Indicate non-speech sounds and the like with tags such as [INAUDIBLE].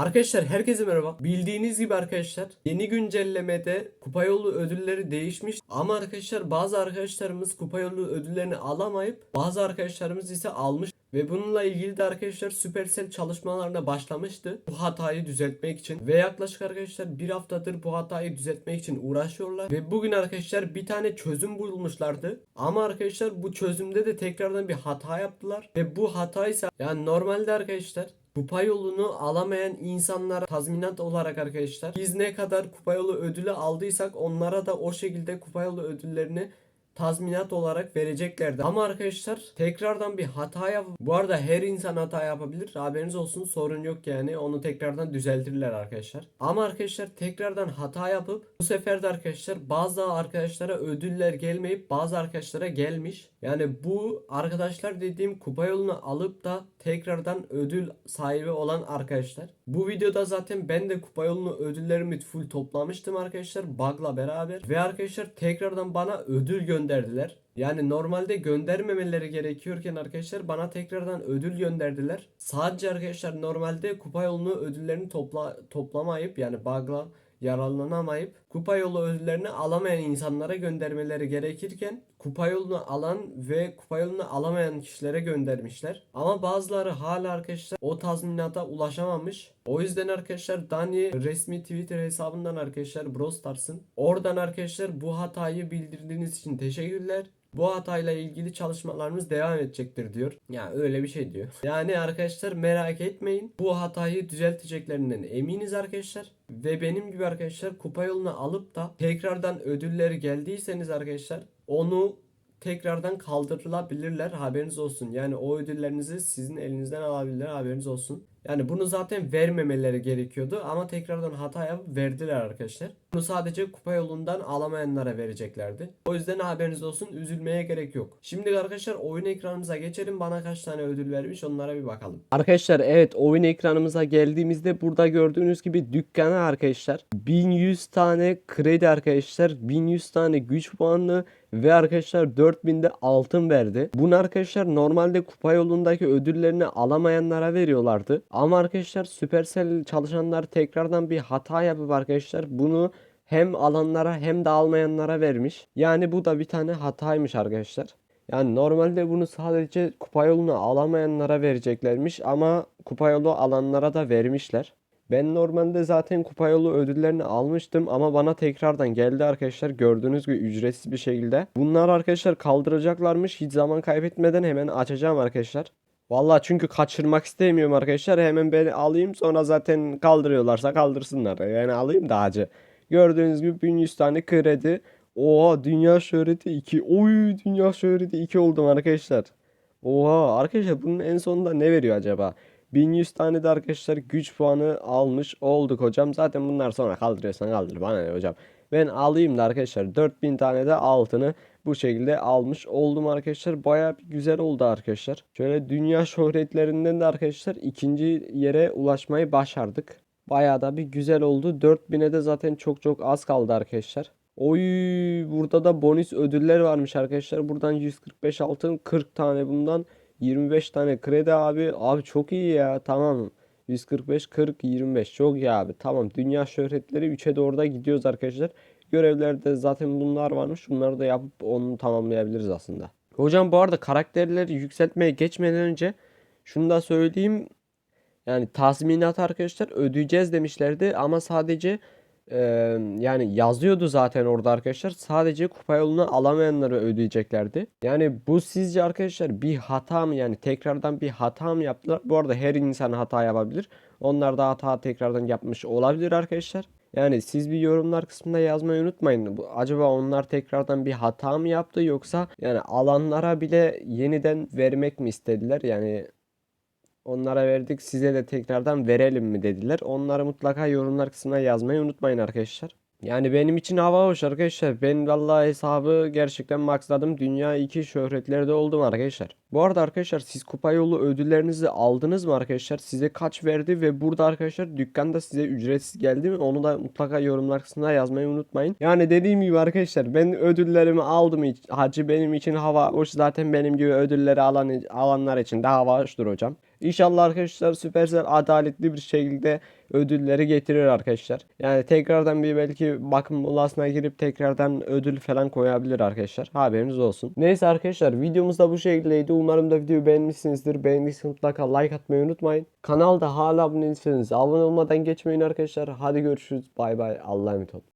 Arkadaşlar herkese merhaba. Bildiğiniz gibi arkadaşlar yeni güncellemede kupa yolu ödülleri değişmiş. Ama arkadaşlar bazı arkadaşlarımız kupa yolu ödüllerini alamayıp bazı arkadaşlarımız ise almış. Ve bununla ilgili de arkadaşlar Supercell çalışmalarına başlamıştı. Bu hatayı düzeltmek için. Ve yaklaşık arkadaşlar bir haftadır bu hatayı düzeltmek için uğraşıyorlar. Ve bugün arkadaşlar bir tane çözüm bulmuşlardı. Ama arkadaşlar bu çözümde de tekrardan bir hata yaptılar. Ve bu hataysa yani normalde arkadaşlar Kupa yolunu alamayan insanlara tazminat olarak arkadaşlar biz ne kadar kupa yolu ödülü aldıysak onlara da o şekilde kupa yolu ödüllerini tazminat olarak vereceklerdi. Ama arkadaşlar tekrardan bir hata yap. Bu arada her insan hata yapabilir. Haberiniz olsun sorun yok yani. Onu tekrardan düzeltirler arkadaşlar. Ama arkadaşlar tekrardan hata yapıp bu sefer de arkadaşlar bazı arkadaşlara ödüller gelmeyip bazı arkadaşlara gelmiş. Yani bu arkadaşlar dediğim kupa yolunu alıp da tekrardan ödül sahibi olan arkadaşlar. Bu videoda zaten ben de kupa yolunu ödüllerimi full toplamıştım arkadaşlar bug'la beraber. Ve arkadaşlar tekrardan bana ödül gönderdiler. Yani normalde göndermemeleri gerekiyorken arkadaşlar bana tekrardan ödül gönderdiler. Sadece arkadaşlar normalde kupa yolunu ödüllerini topla toplamayıp yani bug'la yararlanamayıp kupa yolu ödüllerini alamayan insanlara göndermeleri gerekirken kupa yolunu alan ve kupa yolunu alamayan kişilere göndermişler. Ama bazıları hala arkadaşlar o tazminata ulaşamamış. O yüzden arkadaşlar Dani resmi Twitter hesabından arkadaşlar Brawl Stars'ın oradan arkadaşlar bu hatayı bildirdiğiniz için teşekkürler. Bu hatayla ilgili çalışmalarımız devam edecektir diyor. Ya öyle bir şey diyor. Yani arkadaşlar merak etmeyin. Bu hatayı düzelteceklerinden eminiz arkadaşlar. Ve benim gibi arkadaşlar kupa yolunu alıp da tekrardan ödülleri geldiyseniz arkadaşlar onu tekrardan kaldırılabilirler haberiniz olsun. Yani o ödüllerinizi sizin elinizden alabilirler haberiniz olsun. Yani bunu zaten vermemeleri gerekiyordu ama tekrardan hata yapıp verdiler arkadaşlar. Bunu sadece kupa yolundan alamayanlara vereceklerdi. O yüzden haberiniz olsun üzülmeye gerek yok. Şimdi arkadaşlar oyun ekranımıza geçelim. Bana kaç tane ödül vermiş onlara bir bakalım. Arkadaşlar evet oyun ekranımıza geldiğimizde burada gördüğünüz gibi dükkana arkadaşlar 1100 tane kredi arkadaşlar 1100 tane güç puanı ve arkadaşlar 4000 de altın verdi. Bunu arkadaşlar normalde kupa yolundaki ödüllerini alamayanlara veriyorlardı. Ama arkadaşlar Supercell çalışanlar tekrardan bir hata yapıp arkadaşlar bunu hem alanlara hem de almayanlara vermiş. Yani bu da bir tane hataymış arkadaşlar. Yani normalde bunu sadece kupa yolunu alamayanlara vereceklermiş ama kupa yolu alanlara da vermişler. Ben normalde zaten kupa yolu ödüllerini almıştım ama bana tekrardan geldi arkadaşlar gördüğünüz gibi ücretsiz bir şekilde. Bunlar arkadaşlar kaldıracaklarmış hiç zaman kaybetmeden hemen açacağım arkadaşlar. Vallahi çünkü kaçırmak istemiyorum arkadaşlar hemen beni alayım sonra zaten kaldırıyorlarsa kaldırsınlar yani alayım da acı. Gördüğünüz gibi 1100 tane kredi. Oha dünya şöhreti 2. Oy dünya şöhreti 2 oldum arkadaşlar. Oha arkadaşlar bunun en sonunda ne veriyor acaba? 1100 tane de arkadaşlar güç puanı almış olduk hocam. Zaten bunlar sonra kaldırıyorsan kaldır bana ne hocam. Ben alayım da arkadaşlar 4000 tane de altını bu şekilde almış oldum arkadaşlar. Baya güzel oldu arkadaşlar. Şöyle dünya [LAUGHS] şöhretlerinden de arkadaşlar ikinci yere ulaşmayı başardık. Bayağı da bir güzel oldu. 4000'e de zaten çok çok az kaldı arkadaşlar. Oy burada da bonus ödüller varmış arkadaşlar. Buradan 145 altın 40 tane bundan 25 tane kredi abi. Abi çok iyi ya tamam. 145 40 25 çok iyi abi. Tamam dünya şöhretleri 3'e doğru da gidiyoruz arkadaşlar. Görevlerde zaten bunlar varmış. Bunları da yapıp onu tamamlayabiliriz aslında. Hocam bu arada karakterleri yükseltmeye geçmeden önce şunu da söyleyeyim. Yani tazminat arkadaşlar ödeyeceğiz demişlerdi ama sadece e, yani yazıyordu zaten orada arkadaşlar. Sadece kupa yolunu alamayanları ödeyeceklerdi. Yani bu sizce arkadaşlar bir hata mı yani tekrardan bir hata mı yaptılar? Bu arada her insan hata yapabilir. Onlar da hata tekrardan yapmış olabilir arkadaşlar. Yani siz bir yorumlar kısmında yazmayı unutmayın. Bu, acaba onlar tekrardan bir hata mı yaptı yoksa yani alanlara bile yeniden vermek mi istediler? Yani Onlara verdik size de tekrardan verelim mi dediler. Onları mutlaka yorumlar kısmına yazmayı unutmayın arkadaşlar. Yani benim için hava hoş arkadaşlar. Ben vallahi hesabı gerçekten maxladım. Dünya 2 şöhretlerde oldum arkadaşlar. Bu arada arkadaşlar siz kupa yolu ödüllerinizi aldınız mı arkadaşlar? Size kaç verdi ve burada arkadaşlar dükkanda size ücretsiz geldi mi? Onu da mutlaka yorumlar kısmına yazmayı unutmayın. Yani dediğim gibi arkadaşlar ben ödüllerimi aldım. Hacı benim için hava hoş. Zaten benim gibi ödülleri alan, alanlar için de hava hoştur hocam. İnşallah arkadaşlar Supercell adaletli bir şekilde ödülleri getirir arkadaşlar. Yani tekrardan bir belki bakım molasına girip tekrardan ödül falan koyabilir arkadaşlar. Haberiniz olsun. Neyse arkadaşlar videomuz da bu şekildeydi. Umarım da videoyu beğenmişsinizdir. Beğendiyseniz mutlaka like atmayı unutmayın. Kanalda hala abone değilseniz abone olmadan geçmeyin arkadaşlar. Hadi görüşürüz. Bay bay. Allah'a emanet olun.